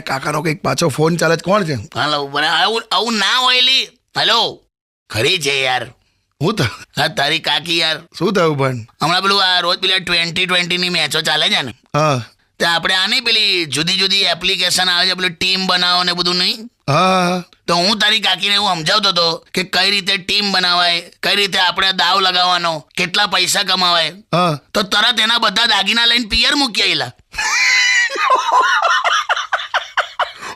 કાકાનો કંઈક પાછો ફોન ચાલે છે? કોણ છે? હાલો આવું આવું ના હોય લી. હેલો. ખરી છે યાર. હું તો હા તારી કાકી યાર. શું થયું પણ? હમણાં પેલું આ રોજ પેલા ટ્વેન્ટી ટ્વેન્ટીની મેચો ચાલે છે ને. હા. તે આપણે આ નહીં પેલી જુદી જુદી એપ્લિકેશન આવે છે પેલું ટીમ બનાવો ને બધું નહીં? હા તો હું તારી કાકીને હું સમજાવતો હતો કે કઈ રીતે ટીમ બનાવાય કઈ રીતે આપણે દાવ લગાવવાનો કેટલા પૈસા કમાવાય. હા. તો તરત એના બધા દાગીના લઈને પિયર મૂકી આયેલા.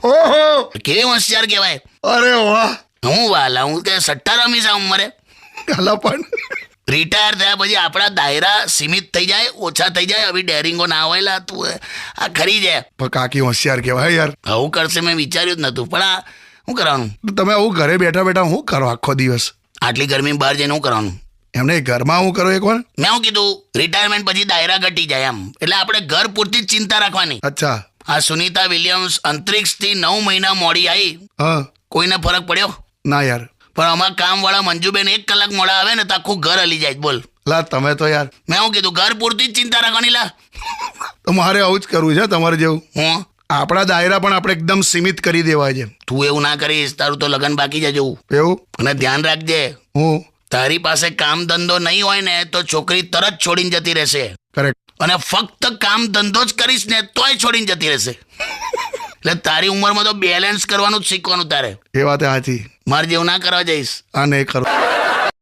ઓહો! કેવી હોશિયાર કહેવાય? અરે વાહ! હું વાલા હું કે સટ્ટા રમીશ આ ઉંમરે. કાલા પણ. રિટાયર થયા પછી આપણા દાયરા સીમિત થઈ જાય ઓછા થઈ જાય હવે ડેરિંગો ના હોયલા તું આ ખરી જાય પણ કાકી હોશિયાર કહેવાય યાર. આવું કરશે મેં વિચાર્યું જ નતું પણ આ શું કરવાનું? તમે આવું ઘરે બેઠા બેઠા હું કરો આખો દિવસ? આટલી ગરમી બહાર જઈને હું કરવાનું? એમને ઘરમાં હું કરો એકવાર? મેં શું કીધું રિટાયરમેન્ટ પછી દાયરા ઘટી જાય એમ. એટલે આપણે ઘર પૂરતી જ ચિંતા રાખવાની. અચ્છા. આ સુનીતા વિલિયમ્સ અંતરિક્ષથી નવ મહિના મોડી આવી હા. કોઈને ફરક પડ્યો? ના યાર. પણ અમારા કામવાળા મંજુબેન એક કલાક મોડા આવે ને તો આખું ઘર હલી જાય. બોલ. લા તમે તો યાર. મેં શું કીધું ઘર પૂરતી જ ચિંતા રાખવાની લા. તો મારે આવું જ કરવું છે તમારે જેવું. હું? આપણા દાયરા પણ આપણે એકદમ સીમિત કરી દેવા છે. તું એવું ના કરીશ તારું તો લગન બાકી જ જવું. એવું? અને ધ્યાન રાખજે. હું? તારી પાસે કામ ધંધો નહીં હોય ને તો છોકરી તરત છોડીને જતી રહેશે. કરેક્ટ અને ફક્ત કામ ધંધો જ કરીશ ને તોય છોડીને જતી રહેશે. એટલે તારી ઉંમરમાં તો બેલેન્સ કરવાનું જ શીખવાનું તારે. એ વાત સાચી મારે જેવું ના કરવા જઈશ. આ નહીં કરો